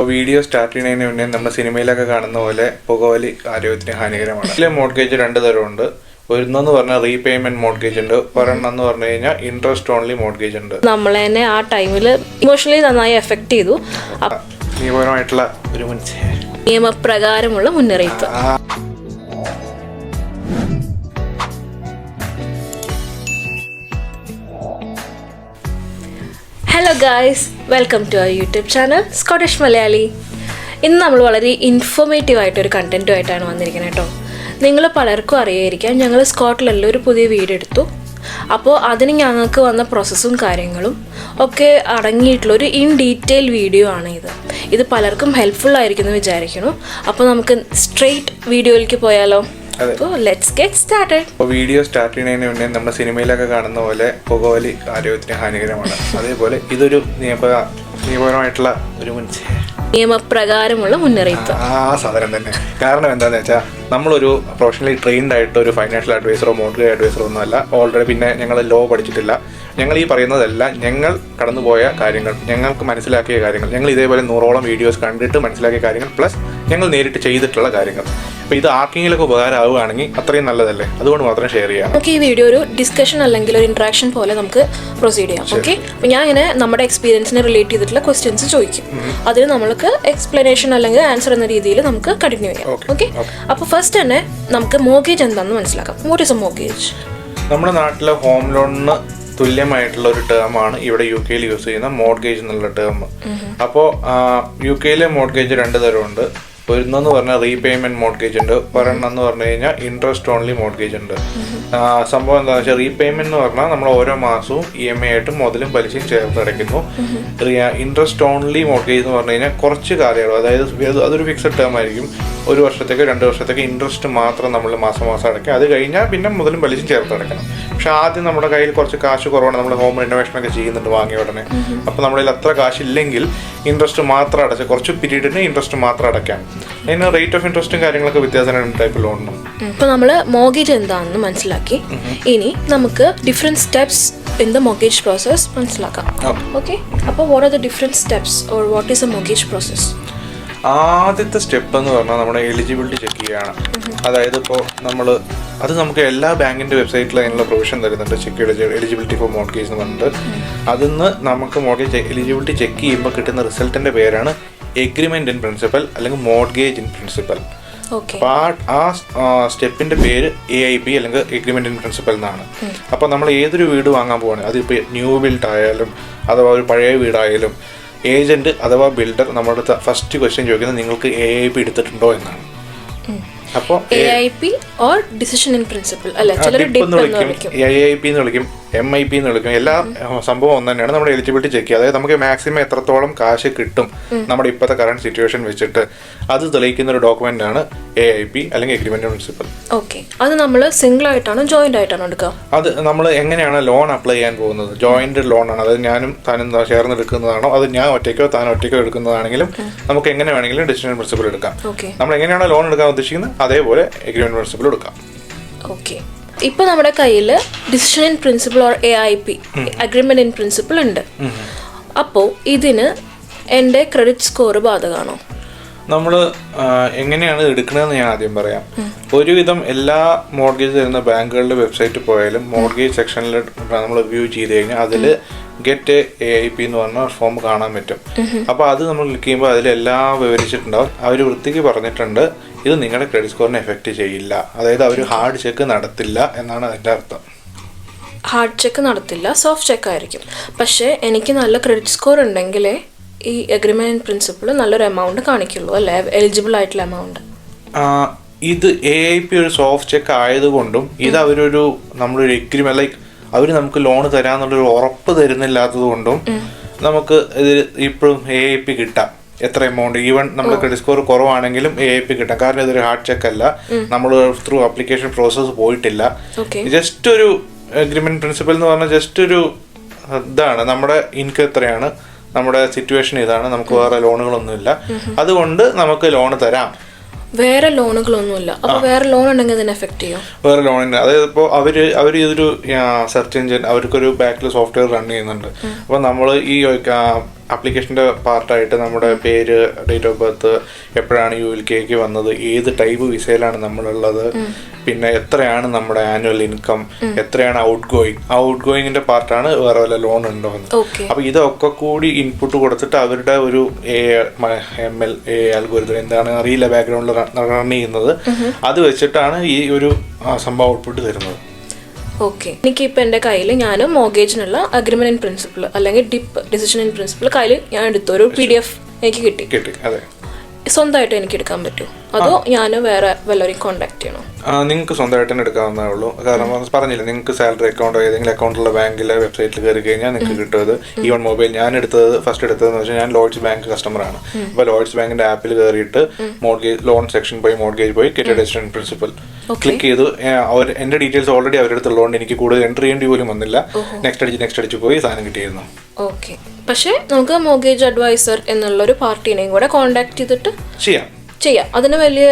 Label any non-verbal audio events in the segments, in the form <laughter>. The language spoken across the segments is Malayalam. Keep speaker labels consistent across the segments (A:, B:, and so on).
A: അപ്പോൾ വീഡിയോ സ്റ്റാർട്ട് ചെയ്യുന്നതിന് മുന്നേ നമ്മൾ സിനിമയിലൊക്കെ കാണുന്ന പോലെ പുകവലി ആരോഗ്യത്തിന് ഹാനികരമാണ്. ഇതിലെ മോഡ്ഗേജ് രണ്ട് തരമുണ്ട് ഒരെണ്ണെന്ന് പറഞ്ഞാൽ റീപേയ്മെന്റ് മോഡ്ഗേജ് ഉണ്ട്. ഒരെണ്ണം എന്ന് പറഞ്ഞു കഴിഞ്ഞാൽ ഇൻട്രസ്റ്റ് ഓൺലി മോഡ്ഗേജ് ഉണ്ട്.
B: നമ്മളെ തന്നെ ആ ടൈമിൽ ഇമോഷണലി നന്നായി എഫക്ട് ചെയ്തു.
A: നിയമപരമായിട്ടുള്ള ഒരു മുൻസി
B: നിയമപ്രകാരമുള്ള മുന്നറിയിപ്പ്. Hello guys welcome to our YouTube channel Scottish Malayali ഇന്ന് നമ്മൾ വളരെ ഇൻഫോർമേറ്റീവ് ആയിട്ടൊരു കണ്ടന്റുമായിട്ടാണ് വന്നിരിക്കുന്നത് കേട്ടോ. നിങ്ങൾ പലർക്കും അറിയായിരിക്കാം ഞങ്ങൾ സ്കോട്ട്ലൻഡിൽ ഒരു പുതിയ വീട് എടുത്തു. അപ്പോൾ അതിന് ഞങ്ങൾക്ക് വന്ന പ്രോസസ്സും കാര്യങ്ങളും ഒക്കെ അടങ്ങിയിട്ടുള്ള ഒരു ഇൻ ഡീറ്റെയിൽ വീഡിയോ ആണ് ഇത്. ഇത് പലർക്കും ഹെൽപ്ഫുൾ ആയിരിക്കുമെന്ന് വിചാരിക്കുന്നു. അപ്പോൾ നമുക്ക് സ്ട്രെയിറ്റ് വീഡിയോയിലേക്ക് പോയാലോ? അപ്പോൾ ലെറ്റ്സ് ഗെറ്റ് സ്റ്റാർട്ടഡ്
A: അപ്പോൾ വീഡിയോ സ്റ്റാർട്ട് ചെയ്യുന്നതിന് മുന്നേ നമ്മുടെ സിനിമയിലൊക്കെ കാണുന്ന പോലെ പുകവലി ആരോഗ്യത്തിന് ഹാനികരമാണ്. അതേപോലെ ഇതൊരു നിയമ നിയമപരമായിട്ടുള്ള ഒരു മുൻസി
B: നിയമപ്രകാരമുള്ള മുന്നറിയിപ്പ്.
A: ആ സാധനം തന്നെ. കാരണം എന്താന്ന് വെച്ചാൽ നമ്മളൊരു പ്രൊഫഷണലി ട്രെയിൻഡ് ആയിട്ട് ഒരു ഫൈനാൻഷ്യൽ അഡ്വൈസറോ മോണിറ്ററി അഡ്വൈസറോ ഒന്നും അല്ല. ഓൾറെഡി പിന്നെ ഞങ്ങൾ ലോ പഠിച്ചിട്ടില്ല. ഞങ്ങൾ ഈ പറയുന്നതെല്ലാം ഞങ്ങൾ കടന്നുപോയ കാര്യങ്ങൾ ഞങ്ങൾക്ക് മനസ്സിലാക്കിയ കാര്യങ്ങൾ ഞങ്ങൾ ഇതേപോലെ നൂറോളം വീഡിയോസ് കണ്ടിട്ട് മനസ്സിലാക്കിയ കാര്യങ്ങൾ പ്ലസ് ഞങ്ങൾ നേരിട്ട് ചെയ്തിട്ടുള്ള കാര്യങ്ങൾ. അപ്പോൾ ഇത് ആർക്കെങ്കിലൊക്കെ ഉപകാരമാവുകയാണെങ്കിൽ അത്രയും നല്ലതല്ലേ? അതുകൊണ്ട് മാത്രം ഷെയർ ചെയ്യാം
B: നമുക്ക് ഈ വീഡിയോ ഒരു ഡിസ്കഷൻ അല്ലെങ്കിൽ ഒരു ഇൻട്രാക്ഷൻ പോലെ നമുക്ക് പ്രൊസീഡ് ചെയ്യാം. ഓക്കെ അപ്പോൾ ഞാൻ ഇങ്ങനെ നമ്മുടെ എക്സ്പീരിയൻസിനെ റിലേറ്റ് ചെയ്തിട്ടുള്ള ക്വസ്റ്റ്യൻസ് ചോദിക്കും. അതിന് നമ്മൾക്ക് എക്സ്പ്ലനേഷൻ അല്ലെങ്കിൽ ആൻസർ എന്ന രീതിയിൽ നമുക്ക് കണ്ടിന്യൂ ചെയ്യാം. ഓക്കെ അപ്പോൾ ഫസ്റ്റ് തന്നെ നമുക്ക് മോഗേജ് എന്താണെന്ന് മനസ്സിലാക്കാം. വാട്ട് ഇസ് എ മോഗേജ്
A: നമ്മുടെ നാട്ടിലെ ഹോം ലോണിന് തുല്യമായിട്ടുള്ള ഒരു ടേം ആണ് ഇവിടെ യു കെയിൽ യൂസ് ചെയ്യുന്ന മോഡ്ഗേജ് എന്നുള്ള ടേം അപ്പോൾ യു കെയിലെ മോഡ്ഗേജ് രണ്ട് തരമുണ്ട്. ഒരെണ്ണെന്ന് പറഞ്ഞാൽ റീപേയ്മെന്റ് മോഡ്ഗേജ് ഉണ്ട്. ഒരെണ്ണം എന്ന് പറഞ്ഞു കഴിഞ്ഞാൽ ഇൻട്രസ്റ്റ് ഓൺലി മോഡ്ഗേജ് ഉണ്ട്. സംഭവം എന്താണെന്ന് വെച്ചാൽ റീപേയ്മെന്റ് എന്ന് പറഞ്ഞാൽ നമ്മൾ ഓരോ മാസവും ഇ എം ഐ ആയിട്ട് മുതലും പലിശയും ചേർത്ത് അടയ്ക്കുന്നു. ഇൻട്രസ്റ്റ് ഓൺലി മോഡ്ഗേജ് എന്ന് പറഞ്ഞു കഴിഞ്ഞാൽ കുറച്ച് കാലയളവ് അതായത് അതൊരു ഫിക്സഡ് ടേം ആയിരിക്കും. ഒരു വർഷത്തേക്ക് രണ്ട് വർഷത്തേക്ക് ഇൻട്രസ്റ്റ് മാത്രം നമ്മൾ മാസം മാസം അടയ്ക്കുക. അത് കഴിഞ്ഞാൽ പിന്നെ മുതലും പലിശയും ചേർത്ത് അടയ്ക്കണം. പക്ഷെ ആദ്യം നമ്മുടെ കയ്യിൽ കുറച്ച് കാശ് കുറവാണ്. നമ്മൾ ഹോം റിനോവേഷൻ ഒക്കെ ചെയ്യുന്നുണ്ട് വാങ്ങിയ ഉടനെ. അപ്പോൾ നമ്മളിൽ കയ്യിൽ അത്ര കാശില്ലെങ്കിൽ ഇൻട്രസ്റ്റ് മാത്രം അടച്ച് കുറച്ച് പീരീഡിന് ഇൻട്രസ്റ്റ് മാത്രം അടയ്ക്കാം. അതിന് റേറ്റ് ഓഫ് ഇൻട്രസ്റ്റും കാര്യങ്ങളൊക്കെ വ്യത്യാസമാണ് രണ്ട് ടൈപ്പ് ലോണിനും
B: ഇപ്പോൾ നമ്മൾ മോഗേജ് എന്താണെന്ന് മനസ്സിലാക്കി. ഇനി നമുക്ക് different steps in the mortgage process മനസ്സിലാക്കാം. ഓക്കെ. അപ്പോൾ what are the different steps or what is a mortgage process
A: ആദ്യത്തെ സ്റ്റെപ്പ് എന്ന് പറഞ്ഞാൽ നമ്മുടെ എലിജിബിലിറ്റി ചെക്ക് ചെയ്യുകയാണ്. അതായത് ഇപ്പോൾ നമ്മൾ അത് നമുക്ക് എല്ലാ ബാങ്കിന്റെ വെബ്സൈറ്റിലും അതിനുള്ള പ്രൊവിഷൻ തരുന്നുണ്ട്. ചെക്ക് എലിജിബിലിറ്റി ഫോർ മോർഗേജ് എന്ന് പറഞ്ഞിട്ട്. അതിന്ന് നമുക്ക് മോർഗേജ് എലിജിബിലിറ്റി ചെക്ക് ചെയ്യുമ്പോൾ കിട്ടുന്ന റിസൾട്ടിന്റെ പേരാണ് എഗ്രിമെന്റ് ഇൻ പ്രിൻസിപ്പൽ അല്ലെങ്കിൽ മോഡ്ഗേജ് ഇൻ പ്രിൻസിപ്പൽ അപ്പോൾ ആ ആ സ്റ്റെപ്പിന്റെ പേര് എ ഐ പി അല്ലെങ്കിൽ എഗ്രിമെന്റ് ഇൻ പ്രിൻസിപ്പൽ എന്നാണ്. അപ്പോൾ നമ്മൾ ഏതൊരു വീട് വാങ്ങാൻ പോവാണ് അതിപ്പോൾ ന്യൂ ബിൽഡ് ആയാലും അഥവാ ഒരു പഴയ വീടായാലും ഏജന്റ് അഥവാ ബിൽഡർ നമ്മുടെ അടുത്ത് ഫസ്റ്റ് ക്വസ്റ്റ്യൻ ചോദിക്കുന്നത് നിങ്ങൾക്ക് എ ഐ പി എടുത്തിട്ടുണ്ടോ എന്നാണ്. അപ്പോൾ
B: A I P or decision in principle അല്ലെ ചിലർ
A: വിളിക്കും. എ ഐ പി എന്ന് വിളിക്കും. എം ഐ പി എന്ന് വിളിക്കും. എല്ലാ സംഭവം ഒന്ന് തന്നെയാണ് നമ്മുടെ എലിജിബിലിറ്റി ചെക്ക് ചെയ്യുക. അതായത് നമുക്ക് മാക്സിമം എത്രത്തോളം കാശ് കിട്ടും നമ്മുടെ ഇപ്പോഴത്തെ കറണ്ട് സിറ്റുവേഷൻ വെച്ചിട്ട്. അത് തെളിയിക്കുന്ന ഒരു ഡോക്യുമെന്റ് ആണ് എ ഐ പി അല്ലെങ്കിൽ എഗ്രിമെന്റ് പ്രിൻസിപ്പൽ
B: ഓക്കെ അത് നമ്മൾ സിംഗിൾ ആയിട്ടാണോ ജോയിന്റ് ആയിട്ടാണോ എടുക്കുക?
A: അത് നമ്മൾ എങ്ങനെയാണ് ലോൺ അപ്ലൈ ചെയ്യാൻ പോകുന്നത്? ജോയിന്റ് ലോൺ ആണ്. അതായത് ഞാനും താനും ചേർന്ന് എടുക്കുന്നതാണോ? അത് ഞാൻ ഒറ്റയ്ക്കോ താൻ ഒറ്റയ്ക്കോ എടുക്കുന്നതാണെങ്കിലും നമുക്ക് എങ്ങനെ വേണമെങ്കിലും ഡിസിഷൻ പ്രിൻസിപ്പൽ എടുക്കാം. നമ്മൾ എങ്ങനെയാണ് ലോൺ എടുക്കാൻ ഉദ്ദേശിക്കുന്നത്? അതേപോലെ എഗ്രിമെന്റ് പ്രിൻസിപ്പൽ എടുക്കാം.
B: ഓക്കെ ഇപ്പൊ നമ്മുടെ കയ്യിൽ decision in principle or A I P agreement in principle ഉണ്ട്. അപ്പോൾ ഇതിന് എന്റെ ക്രെഡിറ്റ് സ്കോർ ബാധകമാണോ
A: നമ്മൾ എങ്ങനെയാണ് എടുക്കണതെന്ന് ഞാൻ ആദ്യം പറയാം. ഒരുവിധം എല്ലാ മോർഗേജ് തരുന്ന ബാങ്കുകളുടെ വെബ്സൈറ്റ് പോയാലും മോർഗേജ് സെക്ഷനിൽ നമ്മൾ വ്യൂ ചെയ്ത് കഴിഞ്ഞാൽ അതിൽ ഗെറ്റ് എ ഐ പി എന്ന് പറഞ്ഞ ഫോം കാണാൻ പറ്റും. അപ്പോൾ അത് നമ്മൾ ക്ലിക്ക് ചെയ്യുമ്പോൾ അതിലെല്ലാം വിവരിച്ചിട്ടുണ്ടാവും. അവർ വൃത്തിക്ക് പറഞ്ഞിട്ടുണ്ട്. ഇത് നിങ്ങളുടെ ക്രെഡിറ്റ് സ്കോറിനെ എഫക്റ്റ് ചെയ്യില്ല. അതായത് അവർ ഹാർഡ് ചെക്ക് നടത്തില്ല എന്നാണ് അതിന്റെ അർത്ഥം.
B: ഹാർഡ് ചെക്ക് നടത്തില്ല സോഫ്റ്റ് ചെക്ക് ആയിരിക്കും. പക്ഷേ എനിക്ക് നല്ല ക്രെഡിറ്റ് സ്കോർ ഉണ്ടെങ്കിലേ ഈ അഗ്രിമെന്റ് ഇൻ പ്രിൻസിപ്പിൾ നല്ലൊരു എമൗണ്ട് കാണിക്കുള്ളൂ അല്ലേ? എലിജിബിൾ ആയിട്ടുള്ള എമൗണ്ട്
A: ഇത് എ ഐ പി ഒരു സോഫ്റ്റ് ചെക്ക് ആയതുകൊണ്ടും ഇത് അവരൊരു നമ്മളൊരു എഗ്രിമെന്റ് ലൈക്ക് അവർ നമുക്ക് ലോൺ തരാന്നുള്ളൊരു ഉറപ്പ് തരുന്നില്ലാത്തത് കൊണ്ടും നമുക്ക് ഇത് ഇപ്പോഴും എ ഐ പി കിട്ടാം. എത്ര എമൗണ്ട് ഈവൻ നമ്മൾ ക്രെഡിറ്റ് സ്കോർ കുറവാണെങ്കിലും എ ഐ പി കിട്ടാം കാരണം ഇതൊരു ഹാർഡ് ചെക്ക് അല്ല. നമ്മൾ ത്രൂ അപ്ലിക്കേഷൻ പ്രോസസ്സ് പോയിട്ടില്ല. ജസ്റ്റ് ഒരു അഗ്രിമെന്റ് പ്രിൻസിപ്പൽ എന്ന് പറഞ്ഞാൽ ജസ്റ്റ് ഒരു ഇതാണ്. നമ്മുടെ ഇൻകം എത്രയാണ്? നമ്മുടെ സിറ്റുവേഷൻ ഇതാണ്. നമുക്ക് വേറെ ലോണുകളൊന്നുമില്ല അതുകൊണ്ട് നമുക്ക് ലോൺ തരാം.
B: വേറെ ലോണുകളൊന്നുമില്ല അപ്പോൾ വേറെ ലോൺ ഉണ്ടെങ്കിൽ അതിനെ എഫക്റ്റ് ചെയ്യും?
A: വേറെ ലോണിന് അതായത് ഇപ്പോൾ അവർ അവർ ഇതൊരു സെർച്ച് എഞ്ചിൻ അവർക്കൊരു ബാക്കിൽ സോഫ്റ്റ്വെയർ റൺ ചെയ്യുന്നുണ്ട്. അപ്പോൾ നമ്മൾ ഈ ആപ്ലിക്കേഷന്റെ പാർട്ടായിട്ട് നമ്മുടെ പേര് ഡേറ്റ് ഓഫ് ബർത്ത് എപ്പോഴാണ് യു എൽ കെക്ക് വന്നത് ഏത് ടൈപ്പ് വിസയിലാണ് നമ്മളുള്ളത് പിന്നെ എത്രയാണ് നമ്മുടെ ആനുവൽ ഇൻകം എത്രയാണ് ഔട്ട് ഗോയിങ് ആ ഔട്ട് ഗോയിങ്ങിന്റെ പാർട്ടാണ് വേറെ വല്ല ലോൺ ഉണ്ടോ എന്ന്.
B: അപ്പോൾ
A: അപ്പൊ ഇതൊക്കെ കൂടി ഇൻപുട്ട് കൊടുത്തിട്ട് അവരുടെ ഒരു എം എൽ എ അൽഗോരിതം എന്താണ് അറിയില്ല ബാക്ക്ഗ്രൗണ്ടിൽ റൺ ചെയ്യുന്നത്. അത് വെച്ചിട്ടാണ് ഈ ഒരു സംഭവം ഔട്ട്പുട്ട് തരുന്നത്.
B: ഓക്കെ എനിക്കിപ്പോൾ എന്റെ കയ്യിൽ ഞാൻ മോഗേജിനുള്ള അഗ്രിമെന്റ് ഇൻ പ്രിൻസിപ്പിൾ അല്ലെങ്കിൽ ഡിപ്പ് ഡിസിഷൻ ഇൻ പ്രിൻസിപ്പിൾ കയ്യിൽ ഞാൻ എടുത്തു. ഒരു പി ഡി എഫ് എനിക്ക് കിട്ടി.
A: കിട്ടി. അതെ.
B: സ്വന്തമായിട്ട് എനിക്ക് എടുക്കാൻ പറ്റുമോ അതോ ഞാൻ വേറെ വല്ലവരെയും കോൺടാക്ട് ചെയ്യണോ?
A: നിങ്ങൾക്ക് സ്വന്തമായിട്ട് തന്നെ എടുക്കാവുന്നേ ഉള്ളൂ. കാരണം പറഞ്ഞില്ല നിങ്ങൾക്ക് സാലറി അക്കൗണ്ടോ ഏതെങ്കിലും അക്കൗണ്ടുള്ള ബാങ്കിലെ വെബ്സൈറ്റിൽ കയറി കഴിഞ്ഞാൽ നിങ്ങൾക്ക് കിട്ടുന്നത് ഈവൺ മൊബൈൽ ഞാൻ എടുത്തത് ഫസ്റ്റ് എടുത്തതെന്ന് വെച്ചാൽ ഞാൻ ലോഡ്സ് ബാങ്ക് കസ്റ്റമറാണ് അപ്പോൾ ലോഡ്സ് ബാങ്കിന്റെ ആപ്പിൽ കയറിയിട്ട് മോർഗേജ് ലോൺ സെക്ഷൻ പോയി മോർഗേജ് പോയി കെറ്റഡ് പ്രിൻസിപ്പൽ ക്ലിക്ക് ചെയ്തു. അവർ എന്റെ ഡീറ്റെയിൽസ് ഓൾറെഡി അവരുടെ അടുത്തുള്ളതുകൊണ്ട് എനിക്ക് കൂടുതൽ എൻട്രി ചെയ്യേണ്ടി പോലും വന്നില്ല. നെക്സ്റ്റ് അടിച്ച് നെക്സ്റ്റ് അടിച്ച് പോയി സാധനം കിട്ടിയിരുന്നു.
B: ഓക്കെ പക്ഷേ നമുക്ക് മോഗേജ് അഡ്വൈസർ എന്നുള്ള ഒരു പാർട്ടിനെയും കൂടെ കോൺടാക്ട് ചെയ്തിട്ട്
A: ചെയ്യാം.
B: ചെയ്യാം. അതിന് വലിയ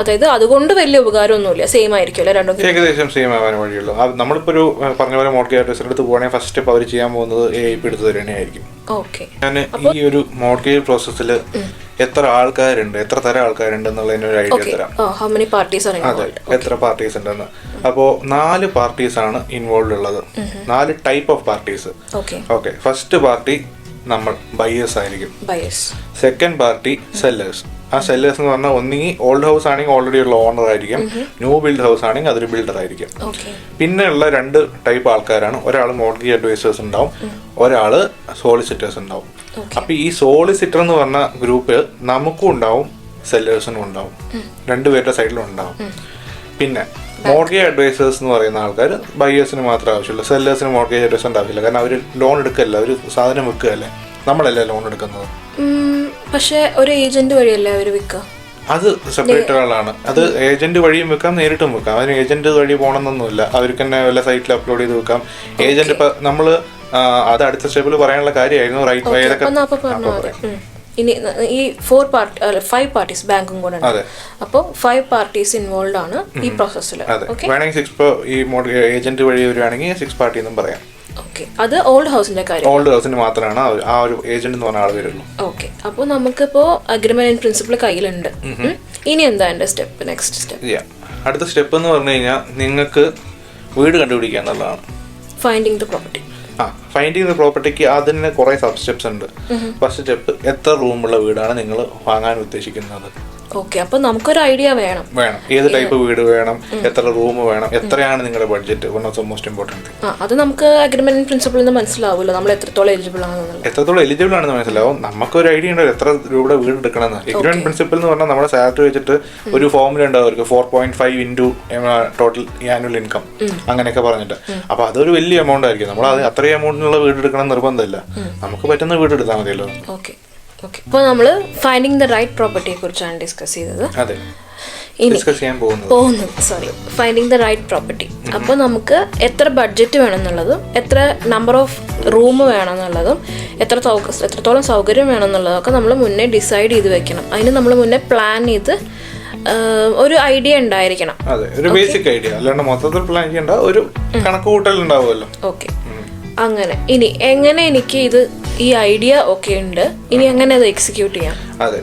B: അതായത് അതുകൊണ്ട് വലിയ ഉപകാരമൊന്നുമില്ല. സെയിം ആയിരിക്കുമല്ലോ രണ്ടും
A: ഏകദേശം സെയിം ആവാൻ വഴിയുള്ളൂ. അത് നമ്മളിപ്പോൾ ഒരു പറഞ്ഞ പോലെ മോർഗേജ് അഡ്വൈസറിന്റെ അടുത്ത് പോകണമെങ്കിൽ ഫസ്റ്റ് സ്റ്റെപ്പ് അവർ ചെയ്യാൻ പോകുന്നത് എ ഐ പി എടുത്ത് തരുന്നതായിരിക്കും.
B: ഓക്കെ
A: ഞാൻ ഈ ഒരു മോർഗേജ് പ്രോസസ്സിൽ എത്ര ആൾക്കാരുണ്ട് എത്ര തരം ആൾക്കാരുണ്ട് എന്നുള്ളതിന് ഒരു ഐഡിയ തരാം.
B: ഹൗ മെനി പാർട്ടീസ് ആണ്
A: അതെ എത്ര പാർട്ടീസ് ഉണ്ടെന്ന്. അപ്പോ നാല് പാർട്ടീസ് ആണ് ഇൻവോൾവ് ഉള്ളത്. നാല് type of parties
B: okay
A: first party നമ്മൾ ബയേഴ്സ് ആയിരിക്കും. സെക്കൻഡ് പാർട്ടി സെല്ലേഴ്സ് ആ സെല്ലേഴ്സ് എന്ന് പറഞ്ഞാൽ ഒന്നുകിൽ ഓൾഡ് ഹൗസ് ആണെങ്കിൽ ഓൾറെഡി ഉള്ള ഓണർ ആയിരിക്കും. ന്യൂ ബിൽഡ് ഹൗസ് ആണെങ്കിൽ അതൊരു ബിൽഡർ ആയിരിക്കും. പിന്നെ ഉള്ള രണ്ട് ടൈപ്പ് ആൾക്കാരാണ്. ഒരാൾ മോർഗേജ് അഡ്വൈസേഴ്സ് ഉണ്ടാവും. ഒരാൾ സോളിസിറ്റേഴ്സ് ഉണ്ടാവും. അപ്പൊ ഈ സോളിസിറ്റർ എന്ന് പറഞ്ഞ ഗ്രൂപ്പ് നമുക്കും ഉണ്ടാവും സെല്ലേഴ്സിനും ഉണ്ടാവും. രണ്ടുപേരുടെ സൈഡിലും ഉണ്ടാവും. പിന്നെ മോർഗേജ് അഡ്വൈസേഴ്സ് എന്ന് പറയുന്ന ആൾക്കാർ ബയേഴ്സിന് മാത്രം ആവശ്യമുള്ളൂ. സെല്ലേഴ്സിന് മോർഗേജ് അഡ്വൈസ് ഉണ്ടാവില്ല. കാരണം അവർ ലോൺ എടുക്കല്ല? അവർ സാധനം വിൽക്കുകയല്ലേ? നമ്മളല്ലേ ലോൺ എടുക്കുന്നത്?
B: പക്ഷെ ഒരു ഏജന്റ് വഴിയല്ലേ അവർ വിൽക്കുക
A: അത് സെപ്പറേറ്റ് ഒരാളാണ്. അത് ഏജന്റ് വഴിയും വെക്കാം നേരിട്ടും വെക്കാം. അതിന് ഏജന്റ് വഴി പോകണമെന്നൊന്നുമില്ല. അവർക്ക് തന്നെ വല്ല സൈറ്റിൽ അപ്ലോഡ് ചെയ്ത് വെക്കാം. ഏജന്റ് ആ, അത് അടുത്ത സ്റ്റെപ്പിൽ പറയാനുള്ള കാര്യമായിരുന്നു. റൈറ്റ് ഏതൊക്കെ.
B: ഇനി ഈ ഫോർ പാർട്ടി ഫൈവ് പാർട്ടീസ് ബാങ്കും കൂടെ. അപ്പോൾ ഫൈവ് പാർട്ടീസ് ഇൻവോൾവ് ആണ് ഈ പ്രോസസ്സിൽ
A: വേണമെങ്കിൽ സിക്സ് ഈ ഏജന്റ് വഴി വരുവാണെങ്കിൽ സിക്സ് പാർട്ടി എന്നും പറയാം.
B: ഓക്കെ അത് ഓൾഡ് ഹൗസിന്റെ കാര്യം.
A: ഓൾഡ് ഹൗസിന് മാത്രമാണ് ആ ഒരു- ഏജന്റ് എന്ന് പറഞ്ഞ ആൾ വരുള്ളൂ.
B: ഓക്കെ അപ്പോൾ നമുക്കിപ്പോൾ അഗ്രിമെന്റ് ഇൻ പ്രിൻസിപ്പിൾ കയ്യിലുണ്ട്. ഇനി എന്താ എന്റെ സ്റ്റെപ്പ് നെക്സ്റ്റ് സ്റ്റെപ്പ്
A: അടുത്ത സ്റ്റെപ്പ് എന്ന് പറഞ്ഞു കഴിഞ്ഞാൽ നിങ്ങൾക്ക് വീട് കണ്ടുപിടിക്കുക എന്നുള്ളതാണ്
B: ഫൈൻഡിങ് ദ പ്രോപ്പർട്ടി
A: ആ ഫൈൻഡിങ് ദ പ്രോപ്പർട്ടിക്ക് അതിന് കുറേ സബ് സ്റ്റെപ്സ് ഉണ്ട്. ഫസ്റ്റ് സ്റ്റെപ്പ് എത്ര റൂമുള്ള വീടാണ് നിങ്ങൾ വാങ്ങാൻ ഉദ്ദേശിക്കുന്നത്?
B: ഓക്കെ അപ്പൊ നമുക്കൊരു ഐഡിയ വേണം.
A: വേണം. ഏത് ടൈപ്പ് വീട് വേണം? എത്ര റൂം വേണം? എത്രയാണ് നിങ്ങളുടെ budget? One of the most
B: അത് നമുക്ക് അഗ്രിമെന്റ് പ്രിൻസിപ്പിൾ പ്രിൻസിപ്പിളിൽ നിന്ന് മനസ്സിലാവുമല്ലോ നമ്മൾ എത്രത്തോളം എലിജിബിൾ ആണെന്നുള്ളത്
A: എത്രത്തോളം എലിജിബിൾ ആണെന്ന് മനസ്സിലാവും. നമുക്കൊരു ഐഡിയ ഉണ്ടോ എത്ര രൂപയുടെ വീട് എടുക്കണമെന്ന്. അഗ്രിമെന്റ് പ്രിൻസിപ്പിൾ എന്ന് പറഞ്ഞാൽ നമ്മുടെ സാലറി വെച്ചിട്ട് ഒരു ഫോമിൽ ഉണ്ടാവും അവർക്ക് four point five into total annual income അങ്ങനെയൊക്കെ പറഞ്ഞിട്ട്. അപ്പൊ അതൊരു വലിയ എമൗണ്ട് ആയിരിക്കും. നമ്മൾ അത് അത്രയും എമൗണ്ടിനുള്ള വീട് എടുക്കണം നിർബന്ധമില്ല. നമുക്ക് പറ്റുന്ന വീട് എടുത്താൽ മതിയല്ലോ.
B: ഓക്കെ. ഓക്കെ അപ്പോൾ നമ്മൾ ഫൈൻഡിങ് ദ റൈറ്റ് പ്രോപ്പർട്ടിയെ കുറിച്ചാണ് ഡിസ്കസ് ചെയ്തത്. ഇനി
A: പോകുന്നത്.
B: പോകുന്നു sorry finding the right property അപ്പോൾ നമുക്ക് എത്ര ബഡ്ജറ്റ് വേണമെന്നുള്ളതും എത്ര നമ്പർ ഓഫ് റൂം വേണമെന്നുള്ളതും എത്ര എത്രത്തോളം സൗകര്യം വേണമെന്നുള്ളതൊക്കെ നമ്മൾ മുന്നേ ഡിസൈഡ് ചെയ്ത് വെക്കണം. അതിന് നമ്മൾ മുന്നേ പ്ലാൻ ചെയ്ത് ഒരു ഐഡിയ ഉണ്ടായിരിക്കണം.
A: അതെ ഒരു ബേസിക് ഐഡിയ അല്ലാണ്ട് മൊത്തത്തിൽ പ്ലാൻ ചെയ്യേണ്ട ഒരു കണക്ക് കൂട്ടൽ ഉണ്ടാവുമല്ലോ
B: ഓക്കെ അങ്ങനെ. ഇനി എങ്ങനെ എനിക്ക് ഇത് ഈ ഐഡിയ ഒക്കെ ഉണ്ട്? ഇനി എങ്ങനെ അത് എക്സിക്യൂട്ട് ചെയ്യാം?
A: അതെ.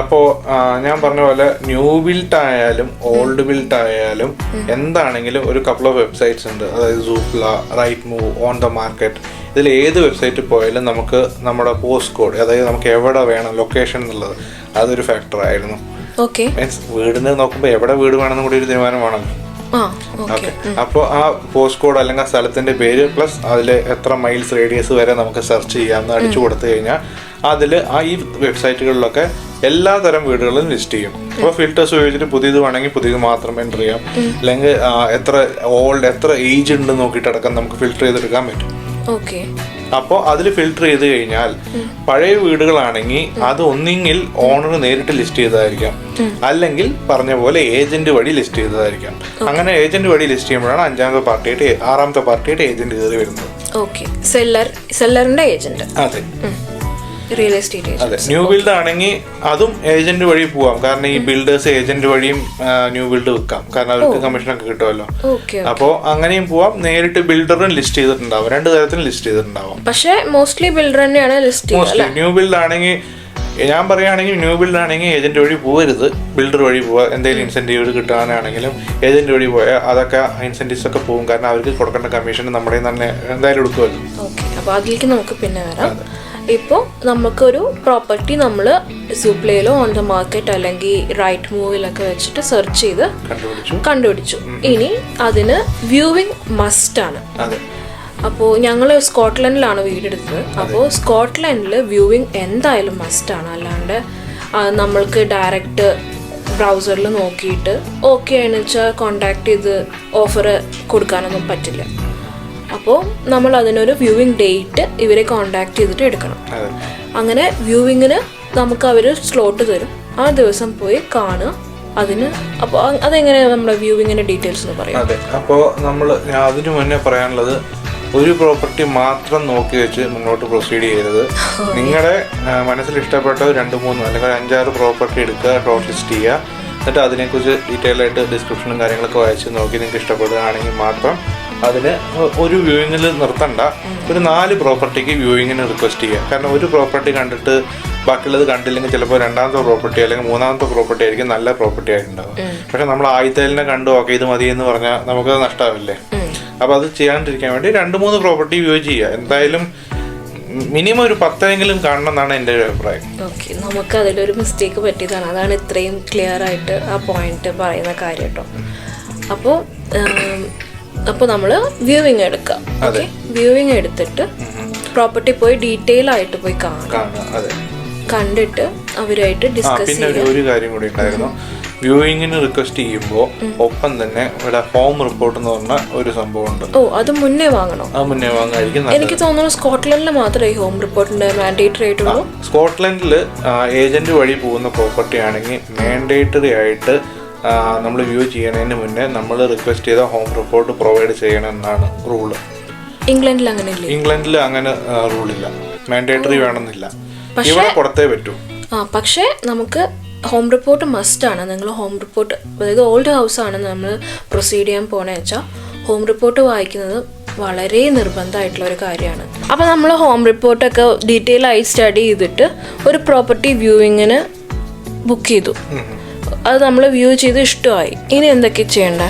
A: അപ്പോ ഞാൻ പറഞ്ഞ പോലെ ന്യൂ ബിൽട്ട് ആയാലും ഓൾഡ് ബിൽട്ട് ആയാലും എന്താണെങ്കിലും ഒരു കപ്പിൾ ഓഫ് വെബ്സൈറ്റ്സ് ഉണ്ട്. അതായത് Zoopla Rightmove on the market ഇതിൽ ഏത് വെബ്സൈറ്റിൽ പോയാലും നമുക്ക് നമ്മുടെ പോസ്റ്റ് കോഡ് അതായത് നമുക്ക് എവിടെ വേണം ലൊക്കേഷൻ എന്നുള്ളത് അതൊരു ഫാക്ടർ ആയിരുന്നു.
B: ഓക്കെ
A: മീൻസ് വീടിന് നോക്കുമ്പോൾ എവിടെ വീട് വേണമെന്ന് കൂടി ഒരു തീരുമാനം വേണമല്ലോ.
B: ഓക്കെ.
A: ഓക്കെ. അപ്പോൾ ആ പോസ്റ്റ് കോഡ് അല്ലെങ്കിൽ ആ സ്ഥലത്തിന്റെ പേര് പ്ലസ് അതിൽ എത്ര മൈൽസ് റേഡിയസ് വരെ നമുക്ക് സെർച്ച് ചെയ്യാമെന്ന് അടിച്ചു കൊടുത്തു കഴിഞ്ഞാൽ അതിൽ ആ ഈ വെബ്സൈറ്റുകളിലൊക്കെ എല്ലാ തരം വീടുകളും ലിസ്റ്റ് ചെയ്യും. അപ്പോൾ ഫിൽറ്റേഴ്സ് ഉപയോഗിച്ചിട്ട് പുതിയത് വേണമെങ്കിൽ പുതിയത് മാത്രം എന്റർ ചെയ്യാം. അല്ലെങ്കിൽ എത്ര ഓൾഡ് എത്ര ഏജ് ഉണ്ട് നോക്കിയിട്ടടക്കം നമുക്ക് ഫിൽറ്റർ ചെയ്തെടുക്കാൻ പറ്റും.
B: ഓക്കെ.
A: അപ്പോൾ അതിൽ ഫിൽട്ടർ ചെയ്ത് കഴിഞ്ഞാൽ പഴയ വീടുകളാണെങ്കിൽ അത് ഒന്നെങ്കിൽ ഓണർ നേരിട്ട് ലിസ്റ്റ് ചെയ്തതായിരിക്കാം. അല്ലെങ്കിൽ പറഞ്ഞ പോലെ ഏജന്റ് വഴി ലിസ്റ്റ് ചെയ്തതായിരിക്കാം. അങ്ങനെ ഏജന്റ് വഴി ലിസ്റ്റ് ചെയ്യുമ്പോഴാണ് അഞ്ചാമത്തെ പാർട്ടിയായിട്ട് ആറാമത്തെ പാർട്ടിയായിട്ട് ഏജന്റ് കയറി വരുന്നത്.
B: ഓക്കെ സെല്ലർ സെല്ലറിന്റെ ഏജന്റ്
A: അതെ.
B: റിയൽ എസ്റ്റേറ്റ്
A: അതെ. ന്യൂ ബിൽഡ് ആണെങ്കിൽ അതും ഏജന്റ് വഴി പോവാം. കാരണം ഈ ബിൽഡേഴ്സ് ഏജന്റ് വഴിയും ന്യൂ ബിൽഡ് വിൽക്കാം കാരണം അവർക്ക് കമ്മീഷൻ ഒക്കെ കിട്ടുമല്ലോ.
B: അപ്പോ
A: അപ്പോൾ അങ്ങനെയും പോവാം. നേരിട്ട് ബിൽഡറും ലിസ്റ്റ് ചെയ്തിട്ടുണ്ടാവും. രണ്ട് തരത്തിലും ലിസ്റ്റ് ചെയ്തിട്ടുണ്ടാവും.
B: പക്ഷേ മോസ്റ്റ്ലി ബിൽഡർ തന്നെയാണ് ലിസ്റ്റ്
A: മോസ്റ്റ്ലി ന്യൂ ബിൽഡ് ആണെങ്കിൽ ഞാൻ പറയുകയാണെങ്കിൽ ന്യൂ ബിൽഡ് ആണെങ്കിൽ ഏജന്റ് വഴി പോകരുത് ബിൽഡർ വഴി പോവുക എന്തെങ്കിലും ഇൻസെന്റീവ് കിട്ടാനാണെങ്കിലും ഏജന്റ് വഴി പോയാൽ അതൊക്കെ ഇൻസെന്റീവ്സ് ഒക്കെ പോകും. കാരണം അവർക്ക് കൊടുക്കേണ്ട കമ്മീഷൻ നമ്മുടെ തന്നെ എന്തായാലും എടുക്കുമല്ലോ.
B: ഓക്കെ. അപ്പോൾ അതിലേക്ക് നമുക്ക് പിന്നെ വരാം. ഇപ്പോൾ നമുക്കൊരു പ്രോപ്പർട്ടി നമ്മൾ സൂപ്ലേയിലോ ഓൺ ദ മാർക്കറ്റ് അല്ലെങ്കിൽ റൈറ്റ് മൂവിലൊക്കെ വെച്ചിട്ട് സെർച്ച് ചെയ്ത്
A: കണ്ടുപിടിച്ചു.
B: ഇനി അതിന് വ്യൂവിങ് മസ്റ്റ് ആണ്. അപ്പോൾ ഞങ്ങൾ സ്കോട്ട്ലൻഡിലാണ് വീടെടുത്തത്. അപ്പോൾ സ്കോട്ട്ലൻഡിൽ വ്യൂവിങ് എന്തായാലും മസ്റ്റ് ആണ്. അല്ലാണ്ട് നമ്മൾക്ക് ഡയറക്റ്റ് ബ്രൗസറിൽ നോക്കിയിട്ട് ഓക്കെ ആണെന്ന് വെച്ചാൽ കോണ്ടാക്ട് ചെയ്ത് ഓഫർ കൊടുക്കാനൊന്നും പറ്റില്ല. അപ്പോൾ നമ്മൾ അതിനൊരു വ്യൂവിങ് ഡേറ്റ് ഇവരെ കോണ്ടാക്ട് ചെയ്തിട്ട് എടുക്കണം. അങ്ങനെ വ്യൂവിങ്ങിന് നമുക്ക് അവർ സ്ലോട്ട് തരും. ആ ദിവസം പോയി കാണുക. അതിന് അപ്പോൾ അതെങ്ങനെയാണ് നമ്മുടെ വ്യൂവിങ്ങിന്റെ ഡീറ്റെയിൽസ് എന്ന് പറയാം?
A: അതെ. അപ്പോൾ നമ്മൾ അതിനു മുന്നേ പറയാനുള്ളത് ഒരു പ്രോപ്പർട്ടി മാത്രം നോക്കി വെച്ച് മുന്നോട്ട് പ്രൊസീഡ് ചെയ്യരുത്. <laughs> നിങ്ങളുടെ മനസ്സിൽ ഇഷ്ടപ്പെട്ട രണ്ട് മൂന്ന് അല്ലെങ്കിൽ അഞ്ചാറ് പ്രോപ്പർട്ടി എടുക്കുക ഷോർട്ട് ലിസ്റ്റ് ചെയ്യുക. എന്നിട്ട് അതിനെക്കുറിച്ച് ഡീറ്റെയിൽ ആയിട്ട് ഡിസ്ക്രിപ്ഷനും കാര്യങ്ങളൊക്കെ വായിച്ച് നോക്കി നിങ്ങൾക്ക് ഇഷ്ടപ്പെടുകയാണെങ്കിൽ മാത്രം അതിന് ഒരു വ്യൂയിങ്ങിൽ നിർത്തണ്ട. ഒരു നാല് പ്രോപ്പർട്ടിക്ക് വ്യൂയിങ്ങിന് റിക്വസ്റ്റ് ചെയ്യുക. കാരണം ഒരു പ്രോപ്പർട്ടി കണ്ടിട്ട് ബാക്കിയുള്ളത് കണ്ടില്ലെങ്കിൽ ചിലപ്പോൾ രണ്ടാമത്തെ പ്രോപ്പർട്ടി അല്ലെങ്കിൽ മൂന്നാമത്തെ പ്രോപ്പർട്ടി ആയിരിക്കും നല്ല പ്രോപ്പർട്ടി ആയിട്ടുണ്ടാവും. പക്ഷെ നമ്മൾ ആദ്യത്തേലിനെ കണ്ടു ഓക്കെ ഇത് മതി എന്ന് പറഞ്ഞാൽ നമുക്കത് നഷ്ടമാവില്ലേ അപ്പോൾ അത് ചെയ്യാണ്ടിരിക്കാൻ വേണ്ടി രണ്ട് മൂന്ന് പ്രോപ്പർട്ടി വ്യൂ ചെയ്യുക. എന്തായാലും മിനിമം ഒരു പത്തെങ്കിലും കാണണം എന്നാണ് എന്റെ ഒരു അഭിപ്രായം.
B: ഓക്കെ നമുക്ക് അതിലൊരു മിസ്റ്റേക്ക് പറ്റിയതാണ്. അതാണ് ഇത്രയും ക്ലിയർ ആയിട്ട് ആ പോയിന്റ് പറയുന്ന കാര്യം കേട്ടോ അപ്പോൾ അപ്പോൾ നമ്മൾ വ്യൂവിങ് എടുക്കാം. ഓക്കെ വ്യൂവിങ് എടുത്തിട്ട് പ്രോപ്പർട്ടി പോയി ഡീറ്റെയിൽ ആയിട്ട് പോയി കാണാം. കണ്ടിട്ട് അവരുമായിട്ട് ഡിസ്കസ്
A: പിന്നെ ഒരു കാര്യം കൂടി ഉണ്ടായിരുന്നു. വ്യൂയിങ്ങിന് റിക്വസ്റ്റ് ചെയ്യുമ്പോൾ ഒപ്പം തന്നെ ഇവിടെ ഹോം റിപ്പോർട്ട് എന്ന് പറഞ്ഞ ഒരു സംഭവം ഉണ്ട്.
B: ഓ അത് മുന്നേ വാങ്ങണോ?
A: ആ മുന്നേ വാങ്ങായിരിക്കും
B: എനിക്ക് തോന്നുന്നു സ്കോട്ട്ലൻഡിൽ മാത്രമേ ഹോം റിപ്പോർട്ടിന്റെ മാൻഡേറ്ററി ആയിട്ടുള്ളൂ.
A: സ്കോട്ട്ലൻഡിൽ ഏജന്റ് വഴി പോകുന്ന പ്രോപ്പർട്ടി ആണെങ്കിൽ മാൻഡേറ്ററി ആയിട്ട് നമ്മൾ വ്യൂ ചെയ്യണതിന് മുന്നേ നമ്മൾ റിക്വസ്റ്റ് ചെയ്ത ഹോം റിപ്പോർട്ട് പ്രൊവൈഡ് ചെയ്യണമെന്നാണ് റൂൾ
B: ഇംഗ്ലണ്ടിൽ അങ്ങനെ
A: ഇംഗ്ലണ്ടിൽ അങ്ങനെ റൂളില്ല മാൻഡേറ്ററി വേണമെന്നില്ല. ഇവിടെ പുറത്തേ പറ്റൂ.
B: ആ പക്ഷേ നമുക്ക് ഹോം റിപ്പോർട്ട് മസ്റ്റ് ആണ്. നിങ്ങൾ ഹോം റിപ്പോർട്ട് അതായത് ഓൾഡ് ഹൗസ് ആണ് നമ്മൾ പ്രൊസീഡ് ചെയ്യാൻ പോണേ വെച്ചാൽ ഹോം റിപ്പോർട്ട് വായിക്കുന്നത് വളരെ നിർബന്ധമായിട്ടുള്ള ഒരു കാര്യമാണ്. അപ്പോൾ നമ്മൾ ഹോം റിപ്പോർട്ടൊക്കെ ഡീറ്റെയിൽ ആയി സ്റ്റഡി ചെയ്തിട്ട് ഒരു പ്രോപ്പർട്ടി വ്യൂവിങ്ങിന് ബുക്ക് ചെയ്തു. അത് നമ്മൾ വ്യൂ ചെയ്ത് ഇഷ്ടമായി. ഇനി എന്തൊക്കെ ചെയ്യണ്ടേ?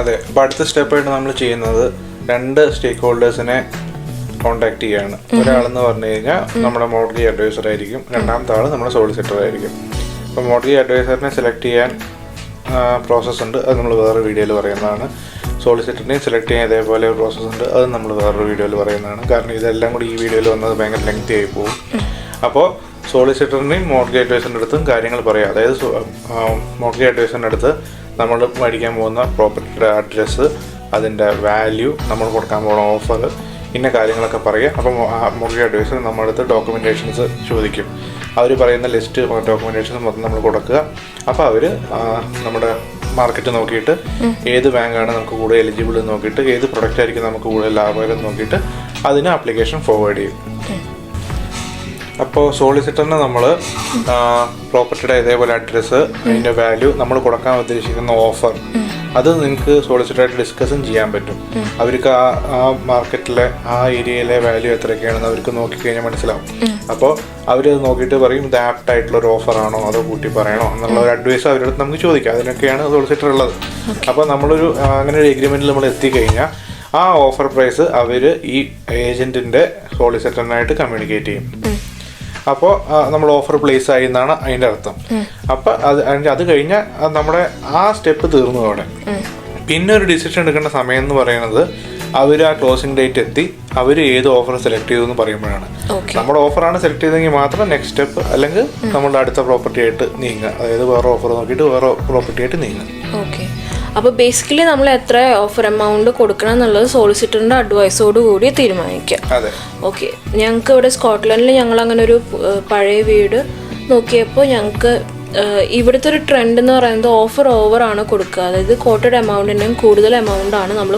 A: അതെ അപ്പോൾ അടുത്ത സ്റ്റെപ്പായിട്ട് നമ്മൾ ചെയ്യുന്നത് രണ്ട് സ്റ്റേക്ക് ഹോൾഡേഴ്സിനെ കോണ്ടാക്ട് ചെയ്യാണ് ഒരാളെന്ന് പറഞ്ഞു കഴിഞ്ഞാൽ നമ്മുടെ മോഡലി അഡ്വൈസർ ആയിരിക്കും. രണ്ടാമത്തെ ആൾ നമ്മുടെ സോളിസിറ്റർ ആയിരിക്കും. അപ്പോൾ മോഡലി അഡ്വൈസറിനെ സെലക്ട് ചെയ്യാൻ പ്രോസസ്സ് ഉണ്ട്. അത് നമ്മൾ വേറെ വീഡിയോയിൽ പറയുന്നതാണ്. സോളിസിറ്ററിനെയും സെലക്ട് ചെയ്യാൻ ഇതേപോലെ ഒരു പ്രോസസ്സ് ഉണ്ട്. അത് നമ്മൾ വേറൊരു വീഡിയോയിൽ പറയുന്നതാണ്. കാരണം ഇതെല്ലാം കൂടി ഈ വീഡിയോയിൽ വന്നത് ഭയങ്കര ലെങ്തി ആയി പോകും അപ്പോൾ സോളിസിറ്ററിനെയും മോഡ്ഗേജ് അഡ്വൈസറിന്റെ അടുത്തും കാര്യങ്ങൾ പറയാം. അതായത് മോർഗേജ് അഡ്വൈസറിന്റെ അടുത്ത് നമ്മൾ മേടിക്കാൻ പോകുന്ന പ്രോപ്പർട്ടിയുടെ അഡ്രസ്സ് അതിന്റെ വാല്യൂ നമ്മൾ കൊടുക്കാൻ പോകുന്ന ഓഫർ ഇന്ന കാര്യങ്ങളൊക്കെ പറയുക അപ്പം മോർഗേജ് അഡ്വൈസർ നമ്മുടെ അടുത്ത് ഡോക്യുമെന്റേഷൻസ് ചോദിക്കും. അവർ പറയുന്ന ലിസ്റ്റ് ഡോക്യുമെന്റേഷൻസ് മൊത്തം നമ്മൾ കൊടുക്കുക. അപ്പോൾ അവർ നമ്മുടെ മാർക്കറ്റ് നോക്കിയിട്ട് ഏത് ബാങ്കാണ് നമുക്ക് കൂടുതൽ എലിജിബിൾ നോക്കിയിട്ട് ഏത് പ്രൊഡക്റ്റ് ആയിരിക്കും നമുക്ക് കൂടുതൽ ലാഭകരം നോക്കിയിട്ട് അതിന് ആപ്ലിക്കേഷൻ ഫോർവേഡ് ചെയ്യും. അപ്പോൾ സോളിസിറ്ററിന് നമ്മൾ പ്രോപ്പർട്ടിയുടെ ഇതേപോലെ അഡ്രസ്സ് അതിന്റെ വാല്യൂ നമ്മൾ കൊടുക്കാൻ ഉദ്ദേശിക്കുന്ന ഓഫർ അത് നിങ്ങൾക്ക് സോളിസിറ്ററായിട്ട് ഡിസ്കസും ചെയ്യാൻ പറ്റും. അവർക്ക് ആ ആ മാർക്കറ്റിലെ ആ ഏരിയയിലെ വാല്യൂ എത്രയൊക്കെയാണെന്ന് അവർക്ക് നോക്കിക്കഴിഞ്ഞാൽ മനസ്സിലാവും. അപ്പോൾ അവർ നോക്കിയിട്ട് പറയും ഇത് ആപ്റ്റ് ആയിട്ടുള്ള ഒരു ഓഫറാണോ അതോ കൂട്ടി പറയണോ എന്നുള്ള ഒരു അഡ്വൈസ് അവരുടെ നമുക്ക് ചോദിക്കാം. അതിനൊക്കെയാണ് സോളിസിറ്റർ ഉള്ളത്. അപ്പോൾ നമ്മളൊരു അങ്ങനെ ഒരു എഗ്രിമെന്റിൽ നമ്മൾ എത്തിക്കഴിഞ്ഞാൽ ആ ഓഫർ പ്രൈസ് അവർ ഈ ഏജന്റിന്റെ സോളിസിറ്ററിനായിട്ട് കമ്മ്യൂണിക്കേറ്റ് ചെയ്യും. അപ്പോൾ നമ്മൾ ഓഫർ പ്ലേസ് ആയി എന്നാണ് അതിന്റെ അർത്ഥം. അപ്പോൾ അത് അത് കഴിഞ്ഞാൽ നമ്മുടെ ആ സ്റ്റെപ്പ് തീർന്നു അവിടെ. പിന്നെ ഒരു ഡിസിഷൻ എടുക്കേണ്ട സമയം എന്ന് പറയുന്നത് അവർ ആ ക്ലോസിംഗ് ഡേറ്റ് എത്തി അവർ ഏത് ഓഫർ സെലക്ട് ചെയ്തു എന്ന് പറയുമ്പോഴാണ്. നമ്മുടെ ഓഫറാണ് സെലക്ട് ചെയ്തെങ്കിൽ മാത്രം നെക്സ്റ്റ് സ്റ്റെപ്പ് അല്ലെങ്കിൽ നമ്മളുടെ അടുത്ത പ്രോപ്പർട്ടി ആയിട്ട് നീങ്ങുക. അതായത് വേറെ ഓഫർ നോക്കിയിട്ട് വേറെ പ്രോപ്പർട്ടി ആയിട്ട് നീങ്ങുക.
B: ഓക്കെ അപ്പോൾ ബേസിക്കലി നമ്മൾ എത്ര ഓഫർ എമൗണ്ട് കൊടുക്കണം എന്നുള്ളത് സോളിസിറ്ററിന്റെ അഡ്വൈസോട് കൂടി തീരുമാനിക്കാം ഓക്കെ ഞങ്ങൾക്ക് ഇവിടെ സ്കോട്ട്ലൻഡിൽ ഞങ്ങൾ അങ്ങനെ ഒരു പഴയ വീട് നോക്കിയപ്പോൾ ഞങ്ങൾക്ക് ഇവിടുത്തെ ഒരു ട്രെൻഡ് എന്ന് പറയുന്നത് ഓഫർ ഓവർ ആണ് കൊടുക്കുക. അതായത് കോട്ടഡ് എമൗണ്ടിന്റെയും കൂടുതൽ എമൗണ്ട് ആണ് നമ്മൾ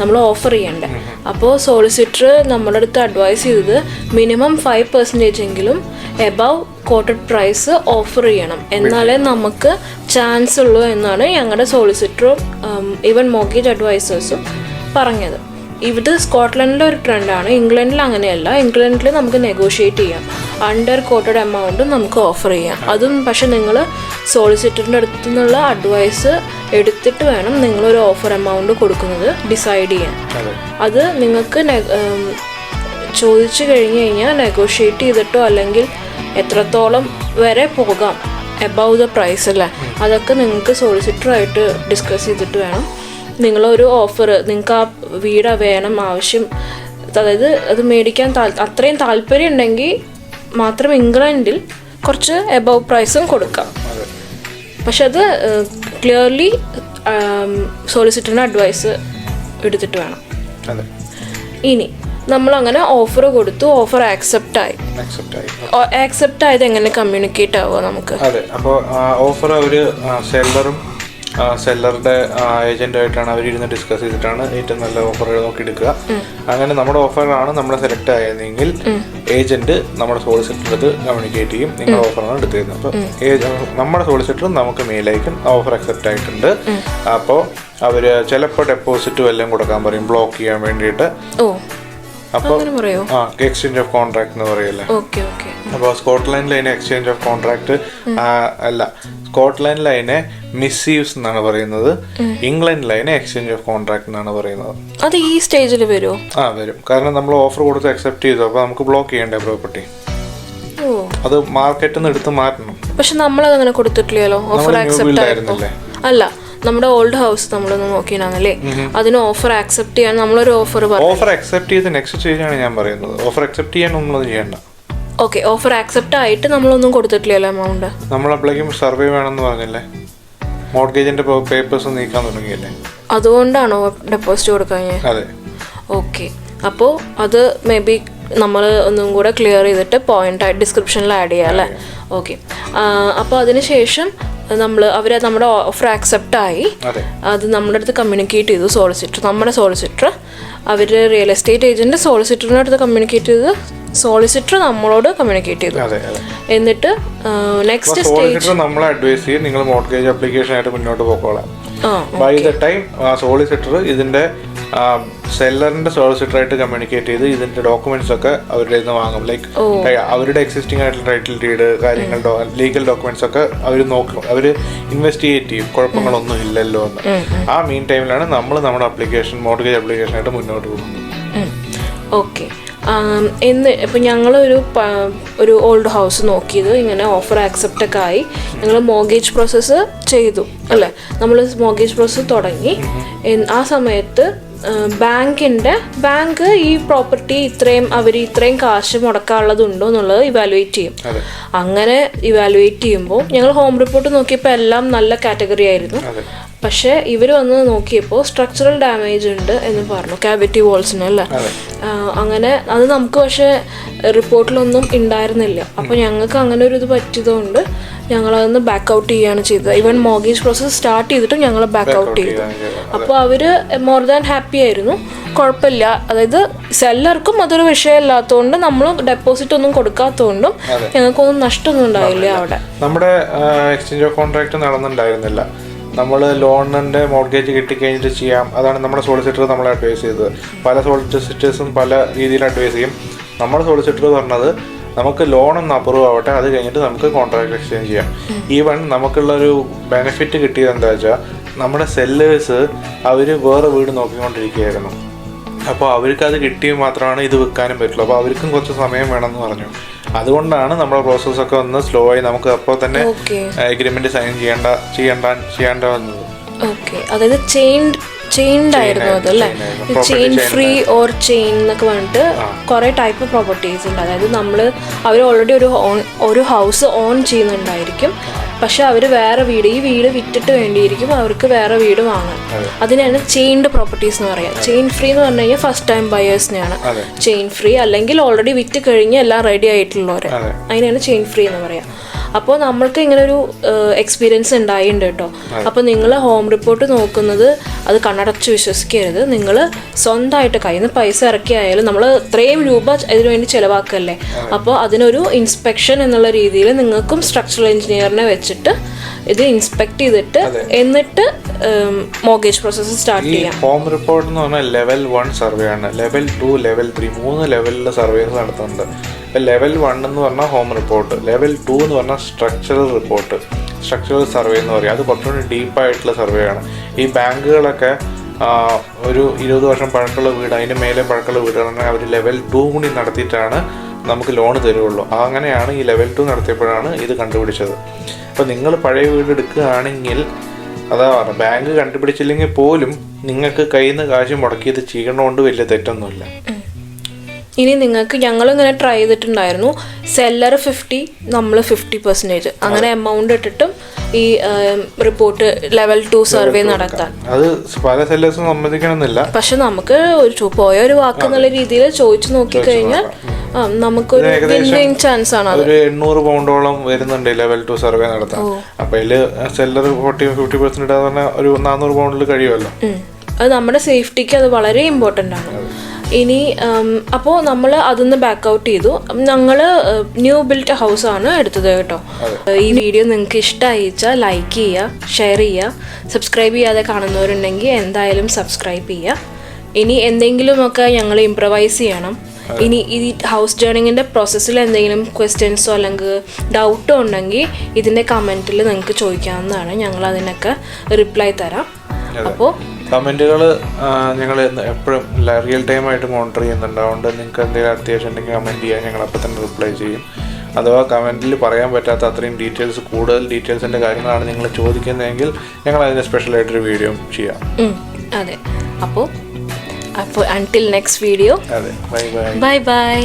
B: നമ്മൾ ഓഫർ ചെയ്യേണ്ടത്. അപ്പോൾ സോളിസിറ്റർ നമ്മുടെ അടുത്ത് അഡ്വൈസ് ചെയ്തത് മിനിമം ഫൈവ് പെർസെന്റേജ് എങ്കിലും എബവ് കോട്ടഡ് പ്രൈസ് ഓഫർ ചെയ്യണം. എന്നാലേ നമുക്ക് ചാൻസ് ഉള്ളൂ എന്നാണ് ഞങ്ങളുടെ സോളിസിറ്ററും ഈവൻ മോർഗേജ് അഡ്വൈസേഴ്സും പറഞ്ഞത്. ഇത് സ്കോട്ട്ലൻഡിലെ ഒരു ട്രെൻഡാണ് ഇംഗ്ലണ്ടിൽ അങ്ങനെയല്ല. ഇംഗ്ലണ്ടിൽ നമുക്ക് നെഗോഷിയേറ്റ് ചെയ്യാം. അണ്ടർ കോട്ടഡ് എമൗണ്ട് നമുക്ക് ഓഫർ ചെയ്യാം. അതും പക്ഷെ നിങ്ങൾ സോളിസിറ്ററിന്റെ അടുത്തു നിന്നുള്ള അഡ്വൈസ് എടുത്തിട്ട് വേണം നിങ്ങളൊരു ഓഫർ എമൗണ്ട് കൊടുക്കുന്നത് ഡിസൈഡ് ചെയ്യാൻ.
A: അത്.
B: നിങ്ങൾക്ക് ചോദിച്ചു കഴിഞ്ഞ് കഴിഞ്ഞാൽ നെഗോഷിയേറ്റ് ചെയ്തിട്ടോ അല്ലെങ്കിൽ എത്രത്തോളം വരെ പോകാം എബൌ ദ പ്രൈസ് അല്ലേ? അതൊക്കെ നിങ്ങൾക്ക് സോളിസിറ്ററായിട്ട് ഡിസ്കസ് ചെയ്തിട്ട് വേണം. നിങ്ങളൊരു ഓഫർ നിങ്ങൾക്ക് ആ വീട് വേണം ആവശ്യം അതായത് അത് മേടിക്കാൻ താൽ- അത്രയും താല്പര്യം ഉണ്ടെങ്കിൽ മാത്രം ഇംഗ്ലണ്ടിൽ കുറച്ച് എബവ് പ്രൈസും കൊടുക്കാം. പക്ഷെ അത് ക്ലിയർലി സോളിസിറ്ററിന് അഡ്വൈസ് എടുത്തിട്ട് വേണം. ഇനി നമ്മൾ അങ്ങനെ ഓഫർ കൊടുത്തു ഓഫർ ആക്സെപ്റ്റ് ആയി. ആക്സെപ്റ്റ് ആയത് എങ്ങനെ കമ്മ്യൂണിക്കേറ്റ് ആവുക നമുക്ക്?
A: അതെ അപ്പോൾ ഓഫർ അവർ സെല്ലറും സെല്ലറുടെ ഏജന്റായിട്ടാണ് അവർ ഇരുന്ന് ഡിസ്കസ് ചെയ്തിട്ടാണ് ഏറ്റവും നല്ല ഓഫറുകൾ നോക്കി എടുക്കുക. അങ്ങനെ നമ്മുടെ ഓഫറാണ് നമ്മൾ സെലക്ട് ആയതെങ്കിൽ ഏജന്റ് നമ്മുടെ സോളിസിറ്റർ അടുത്ത് കമ്മ്യൂണിക്കേറ്റ് ചെയ്യും നിങ്ങൾ ഓഫറാണ് എടുത്തിരുന്നത് അപ്പോൾ നമ്മുടെ സോളിസിറ്ററും നമുക്ക് മെയിലേക്കും ഓഫർ അക്സെപ്റ്റ് ആയിട്ടുണ്ട്. അപ്പോൾ അവർ ചിലപ്പോൾ ഡെപ്പോസിറ്റ് എല്ലാം കൊടുക്കാൻ പറയും. ബ്ലോക്ക് ചെയ്യാൻ വേണ്ടിയിട്ട്. അപ്പോൾ ആ എക്സ്ചേഞ്ച് ഓഫ് കോൺട്രാക്ട് എന്ന് പറയല്ലേ? അപ്പോൾ സ്കോട്ട്ലൻഡിൽ അതിനെ എക്സ്ചേഞ്ച് ഓഫ് കോൺട്രാക്ട് അല്ല സ്കോട്ട്ലൻഡിൽ അതിനെ മിസ്യൂസ് എന്നാണ് പറയുന്നത്. ഇംഗ്ലണ്ടിൽ അതിനെ എക്സ്ചേഞ്ച് ഓഫ് കോൺട്രാക്ട് എന്നാണ് പറയുന്നത്.
B: അത് ഈ സ്റ്റേജിൽ വരുമോ
A: ആ വരും. കാരണം നമ്മൾ ഓഫർ കൊടുത്ത് അക്സെപ്റ്റ് ചെയ്തു. അപ്പോൾ നമുക്ക് ബ്ലോക്ക് ചെയ്യണ്ടേ പ്രോപ്പർട്ടി അത് മാർക്കറ്റിൽ നിന്ന് എടുത്ത് മാറ്റണം.
B: പക്ഷെ നമ്മൾ അങ്ങനെ കൊടുത്തിട്ടില്ലല്ലോ? ഓഫർ
A: അക്സെപ്റ്റ്
B: ആക്സെപ്റ്റ്
A: ആയിരുന്നില്ലേ?
B: അല്ല നമ്മുടെ ഓൾഡ് ഹൗസ് നമ്മളൊന്ന് നോക്കിയാണല്ലേ അതിന് ഓഫർ ആക്സെപ്റ്റ് ചെയ്യാൻ നമ്മളൊരു ഓഫർ
A: ഓഫർ അക്സെപ്റ്റ് ചെയ്ത് നെക്സ്റ്റ് ചെയ്യാനാണ് ഞാൻ പറയുന്നത്. ഓഫർ അക്സെപ്റ്റ് ചെയ്യാൻ ഒന്നും ചെയ്യണ്ട.
B: ഓക്കെ ഓഫർ ആക്സെപ്റ്റ് ആയിട്ട് നമ്മളൊന്നും കൊടുത്തിട്ടില്ലല്ലോ എമൗണ്ട്
A: നമ്മൾ അപ്ലൈക്കും സർവേ വേണമെന്ന് പറഞ്ഞല്ലേ? മോർഗേജിന്റെ പേപ്പേഴ്സ് നീക്കാൻ തുടങ്ങിയല്ലേ?
B: അതുകൊണ്ടാണോ ഡെപ്പോസിറ്റ് കൊടുക്കാൻ?
A: അതെ.
B: ഓക്കെ അപ്പോൾ അത് മേ ബി നമ്മൾ ഒന്നും കൂടെ ക്ലിയർ ചെയ്തിട്ട് പോയിന്റ് ഡിസ്ക്രിപ്ഷനിൽ ആഡ് ചെയ്യാം അല്ലേ? ഓക്കെ അപ്പോൾ അതിന് ശേഷം നമ്മൾ അവർ നമ്മുടെ ഓഫർ ആക്സെപ്റ്റ് ആയി.
A: അതെ.
B: നമ്മുടെ അടുത്ത് കമ്മ്യൂണിക്കേറ്റ് ചെയ്തു സോളിസിറ്റർ നമ്മുടെ സോളിസിറ്റർ അവർ റിയൽ എസ്റ്റേറ്റ് ഏജന്റ് സോളിസിറ്ററിന്റെ അടുത്ത് കമ്മ്യൂണിക്കേറ്റ് ചെയ്ത് സോളിസിറ്റർ നമ്മളോട് കമ്മ്യൂണിക്കേറ്റ് ചെയ്തു. എന്നിട്ട് നെക്സ്റ്റ്
A: സോളിസിറ്റർ നമ്മളെ അഡ്വൈസ് ചെയ്യും നിങ്ങൾ മോർഗേജ് അപ്ലിക്കേഷൻ ആയിട്ട് മുന്നോട്ട്
B: പോകോളാം
A: ബൈ ദ ടൈം സോളിസിറ്റർ ഇതിന്റെ സെല്ലറിന്റെ സോളിസിറ്റർ ആയിട്ട് കമ്മ്യൂണിക്കേറ്റ് ചെയ്ത് ഇതിന്റെ ഡോക്യുമെന്റ്സ് ഒക്കെ അവരുടെ നിന്ന് വാങ്ങും. ലൈക്ക് അവരുടെ എക്സിസ്റ്റിംഗ് ആയിട്ടുള്ള ടൈറ്റിൽ ഡീഡ് കാര്യങ്ങൾ ലീഗൽ ഡോക്യുമെന്റ്സ് ഒക്കെ അവർ നോക്കും. അവർ ഇൻവെസ്റ്റിഗേറ്റ് ചെയ്യും. കുഴപ്പങ്ങളൊന്നും ഇല്ലല്ലോ എന്ന്. ആ മീൻ ടൈമിലാണ് നമ്മൾ നമ്മുടെ അപ്ലിക്കേഷൻ മോർഗേജ് അപ്ലിക്കേഷൻ ആയിട്ട് മുന്നോട്ട് പോകുന്നത്.
B: ഓക്കെ എന്ന് ഇപ്പം ഞങ്ങളൊരു ഒരു ഓൾഡ് ഹൗസ് നോക്കിയത്. ഇങ്ങനെ ഓഫർ ആക്സെപ്റ്റ് ഒക്കെ ആയി. ഞങ്ങൾ മോഗേജ് പ്രോസസ്സ് ചെയ്തു. അല്ലേ? നമ്മൾ മോഗേജ് പ്രോസസ്സ് തുടങ്ങി. ആ സമയത്ത് ബാങ്കിന്റെ ബാങ്ക് ഈ പ്രോപ്പർട്ടി ഇത്രയും അവർ ഇത്രയും കാശ് മുടക്കാനുള്ളതുണ്ടോ എന്നുള്ളത് ഇവാലുവേറ്റ് ചെയ്യും. അങ്ങനെ ഇവാലുവേറ്റ് ചെയ്യുമ്പോൾ ഞങ്ങൾ ഹോം റിപ്പോർട്ട് നോക്കിയപ്പോൾ എല്ലാം നല്ല കാറ്റഗറി ആയിരുന്നു. പക്ഷേ ഇവർ വന്ന് നോക്കിയപ്പോൾ സ്ട്രക്ചറൽ ഡാമേജ് ഉണ്ട് എന്ന് പറഞ്ഞു കാബിറ്റി വോൾസിന് അല്ലേ? അങ്ങനെ അത് നമുക്ക് പക്ഷേ റിപ്പോർട്ടിലൊന്നും ഉണ്ടായിരുന്നില്ല അപ്പോൾ ഞങ്ങൾക്ക് അങ്ങനെ ഒരു ഇത് പറ്റിയതുകൊണ്ട് ഞങ്ങൾ അതൊന്ന് ബാക്ക് ഔട്ട് ചെയ്യുകയാണ് ചെയ്തത്. ഈവൻ മോർഗേജ് പ്രോസസ് സ്റ്റാർട്ട് ചെയ്തിട്ടും ഞങ്ങൾ ബാക്ക് ഔട്ട് ചെയ്തു. അപ്പോൾ അവർ മോർ ദാൻ ഹാപ്പി ആയിരുന്നു. കുഴപ്പമില്ല. അതായത് സെല്ലർക്കും അതൊരു വിഷയമല്ലാത്തതുകൊണ്ട് നമ്മൾ ഡെപ്പോസിറ്റ് ഒന്നും കൊടുക്കാത്തതുകൊണ്ടും ഞങ്ങൾക്കൊന്നും നഷ്ടമൊന്നും ഉണ്ടായില്ല അവിടെ.
A: നമ്മുടെ എക്സ്ചേഞ്ച് ഓഫ് കോൺട്രാക്ട് നടന്നിട്ടുണ്ടായിരുന്നില്ല നമ്മൾ ലോണിന്റെ മോർഗേജ് കിട്ടിക്കഴിഞ്ഞിട്ട് ചെയ്യാം. അതാണ് നമ്മുടെ സോളിസിറ്റർ നമ്മളെ അഡ്വൈസ് ചെയ്തത്. പല സോളിസിറ്റേഴ്സും പല രീതിയിൽ അഡ്വൈസ് ചെയ്യും. നമ്മുടെ സോളിസിറ്റർ പറഞ്ഞത് നമുക്ക് ലോൺ ഒന്ന് അപ്രൂവ് ആവട്ടെ അത് കഴിഞ്ഞിട്ട് നമുക്ക് കോൺട്രാക്ട് എക്സ്ചേഞ്ച് ചെയ്യാം. ഈവൻ നമുക്കുള്ള ഒരു ബെനിഫിറ്റ് കിട്ടിയത് എന്താ വെച്ചാൽ നമ്മുടെ സെല്ലേഴ്സ് അവർ വേറെ വീട് നോക്കിക്കൊണ്ടിരിക്കുകയായിരുന്നു. അപ്പോൾ അവർക്ക് അത് കിട്ടിയ മാത്രമാണ് ഇത് വിൽക്കാനും പറ്റുള്ളൂ. അപ്പോൾ അവർക്കും കുറച്ച് സമയം വേണമെന്ന് പറഞ്ഞു. അതുകൊണ്ടാണ് നമ്മുടെ പ്രോസസ്സൊക്കെ ഒന്ന് സ്ലോ ആയി നമുക്ക് അപ്പോൾ തന്നെ
B: അഗ്രിമെന്റ്
A: എഗ്രിമെന്റ് സൈൻ ചെയ്യേണ്ട ചെയ്യേണ്ട ചെയ്യേണ്ട വന്നത്.
B: ഓക്കെ അതായത് ചെയിൻഡ് ചെയിൻഡ് ആയിരുന്നു അത്
A: അല്ലേ?
B: ചെയിൻ ഫ്രീ ഓർ ചെയിൻ എന്നൊക്കെ പറഞ്ഞിട്ട് കുറെ ടൈപ്പ് പ്രോപ്പർട്ടീസ് ഉണ്ട്. അതായത് നമ്മൾ അവർ ഓൾറെഡി ഒരു ഓൺ ഒരു ഹൗസ് ഓൺ ചെയ്യുന്നുണ്ടായിരിക്കും. പക്ഷെ അവർ വേറെ വീട് ഈ വീട് വിറ്റിട്ട് വേണ്ടിയിരിക്കും അവർക്ക് വേറെ വീട് വാങ്ങാൻ. അതിനാണ് ചെയിൻഡ് പ്രോപ്പർട്ടീസ് എന്ന് പറയാം ചെയിൻ ഫ്രീ എന്ന് പറഞ്ഞു കഴിഞ്ഞാൽ ഫസ്റ്റ് ടൈം ബയേഴ്സിനെയാണ്. ചെയിൻ ഫ്രീ അല്ലെങ്കിൽ ഓൾറെഡി വിറ്റ് കഴിഞ്ഞ് എല്ലാം റെഡി ആയിട്ടുള്ളവരെ.
A: അതെ.
B: അതിനാണ് ചെയിൻ ഫ്രീ എന്ന് പറയാം അപ്പോൾ നമ്മൾക്ക് ഇങ്ങനെ ഒരു എക്സ്പീരിയൻസ് ഉണ്ടായിട്ടുണ്ട് കേട്ടോ. അപ്പോൾ നിങ്ങൾ ഹോം റിപ്പോർട്ട് നോക്കുന്നത് അത് കണ്ണടച്ച് വിശ്വസിക്കരുത്. നിങ്ങൾ സ്വന്തമായിട്ട് കയ്യിൽ നിന്ന് പൈസ ഇറക്കിയായാലും നമ്മൾ ഇത്രയും രൂപ ഇതിനു വേണ്ടി ചിലവാക്കല്ലേ? അപ്പോൾ അതിനൊരു ഇൻസ്പെക്ഷൻ എന്നുള്ള രീതിയിൽ നിങ്ങൾക്കും സ്ട്രക്ചറൽ എഞ്ചിനീയറിനെ വെച്ചിട്ട് ഇത് ഇൻസ്പെക്ട് ചെയ്തിട്ട് എന്നിട്ട് മോഗേജ് പ്രോസസ്സ് സ്റ്റാർട്ട് ചെയ്യാം.
A: ഹോം റിപ്പോർട്ട് എന്ന് പറഞ്ഞാൽ ലെവൽ വൺ സർവേ ആണ്. ലെവൽ ടു ലെവൽ ത്രീ മൂന്ന് ലെവലിലെ സർവേസ് നടത്തുന്നുണ്ട്. ലെവൽ വൺ എന്ന് പറഞ്ഞാൽ ഹോം റിപ്പോർട്ട് ലെവൽ ടു എന്ന് പറഞ്ഞാൽ സ്ട്രക്ചറൽ റിപ്പോർട്ട് സ്ട്രക്ചറൽ സർവേ എന്ന് പറയും. അത് കുറച്ചുകൂടി ഡീപ്പായിട്ടുള്ള സർവേ ആണ്. ഈ ബാങ്കുകളൊക്കെ ഒരു ഇരുപത് വർഷം പഴക്കമുള്ള വീട് അതിന് മേലെ പഴക്കമുള്ള വീടുകളാണെങ്കിൽ അവർ ലെവൽ ടു കൂടി നടത്തിയിട്ടാണ് നമുക്ക് ലോൺ തരുള്ളൂ. അങ്ങനെയാണ് ഈ ലെവൽ ടു നടത്തിയപ്പോഴാണ് ഇത് കണ്ടുപിടിച്ചത്. അപ്പോൾ നിങ്ങൾ പഴയ വീട് എടുക്കുകയാണെങ്കിൽ അതാ ബാങ്ക് കണ്ടുപിടിച്ചില്ലെങ്കിൽ പോലും നിങ്ങൾക്ക് കയ്യിൽ നിന്ന് കാശ് മുടക്കിയത് ചെയ്യണോണ്ട് വലിയ തെറ്റൊന്നുമില്ല.
B: ഇനി നിങ്ങൾക്ക് ഞങ്ങൾ ഇങ്ങനെ ട്രൈ ചെയ്തിട്ടുണ്ടായിരുന്നു. സെല്ലർ ഫിഫ്റ്റി നമ്മൾ ഫിഫ്റ്റി പെർസെന്റേജ് അങ്ങനെ എമൗണ്ട് ഇട്ടിട്ടും ഈ റിപ്പോർട്ട് ലെവൽ ടു സർവേ നടത്താൻ.
A: അത് പല സെല്ലേഴ്സും സമ്മതിക്കണമെന്നില്ല.
B: പക്ഷെ നമുക്ക് ഒരു പോയ ഒരു വാക്ക് എന്നുള്ള രീതിയിൽ ചോദിച്ചു നോക്കി. കഴിഞ്ഞാൽ നമുക്കൊരു വിൻ ചാൻസ് ആണ്
A: ഒരു എണ്ണൂറ് പൗണ്ടോളം വരുന്നുണ്ട് ലെവൽ ടു സർവേ നടത്താൻ. അപ്പൊ ഇതിൽ സെല്ലർ ഫോർട്ടി ഫിഫ്റ്റി പെർസെന്റ് ഒരു നാനൂറ് പൗണ്ടിൽ കഴിയുമല്ലോ.
B: അത് നമ്മുടെ സേഫ്റ്റിക്ക് അത് വളരെ ഇമ്പോർട്ടന്റ് ആണ്. ഇനി അപ്പോൾ നമ്മൾ അതൊന്ന് ബാക്ക് ഔട്ട് ചെയ്തു. ഞങ്ങൾ ന്യൂ ബിൽറ്റ് ഹൗസ് ആണ് എടുത്തത് കേട്ടോ. ഈ വീഡിയോ നിങ്ങൾക്ക് ഇഷ്ടമായിച്ചാൽ ലൈക്ക് ചെയ്യുക ഷെയർ ചെയ്യുക സബ്സ്ക്രൈബ് ചെയ്യാതെ കാണുന്നവരുണ്ടെങ്കിൽ എന്തായാലും സബ്സ്ക്രൈബ് ചെയ്യുക ഇനി എന്തെങ്കിലുമൊക്കെ ഞങ്ങൾ ഇംപ്രവൈസ് ചെയ്യണം. ഇനി ഈ ഹൗസ് ജേണിങ്ങിന്റെ പ്രോസസ്സിൽ എന്തെങ്കിലും ക്വസ്റ്റ്യൻസോ അല്ലെങ്കിൽ ഡൗട്ടോ ഉണ്ടെങ്കിൽ ഇതിന്റെ കമന്റിൽ നിങ്ങൾക്ക് ചോദിക്കാവുന്നതാണ്. ഞങ്ങൾ അതിനൊക്കെ റിപ്ലൈ തരാം അപ്പോൾ
A: കമന്റുകൾ ഞങ്ങൾ എപ്പോഴും റിയൽ ടൈം ആയിട്ട് മോണിറ്റർ ചെയ്യുന്നുണ്ട്. അതുകൊണ്ട് നിങ്ങൾക്ക് എന്തെങ്കിലും അത്യാവശ്യം ഉണ്ടെങ്കിൽ കമന്റ് ചെയ്യാൻ ഞങ്ങൾ അപ്പോൾ തന്നെ റിപ്ലൈ ചെയ്യും. അഥവാ കമന്റിൽ പറയാൻ പറ്റാത്ത അത്രയും ഡീറ്റെയിൽസ് കൂടുതൽ ഡീറ്റെയിൽസിന്റെ കാര്യങ്ങളാണ് നിങ്ങൾ ചോദിക്കുന്നതെങ്കിൽ ഞങ്ങൾ അതിന് സ്പെഷ്യലായിട്ടൊരു വീഡിയോ ചെയ്യാം.
B: അതെ. അപ്പോൾ അപ്പോൾ അൺടിൽ നെക്സ്റ്റ് വീഡിയോ
A: അതെ ബൈ ബൈ
B: ബൈ ബൈ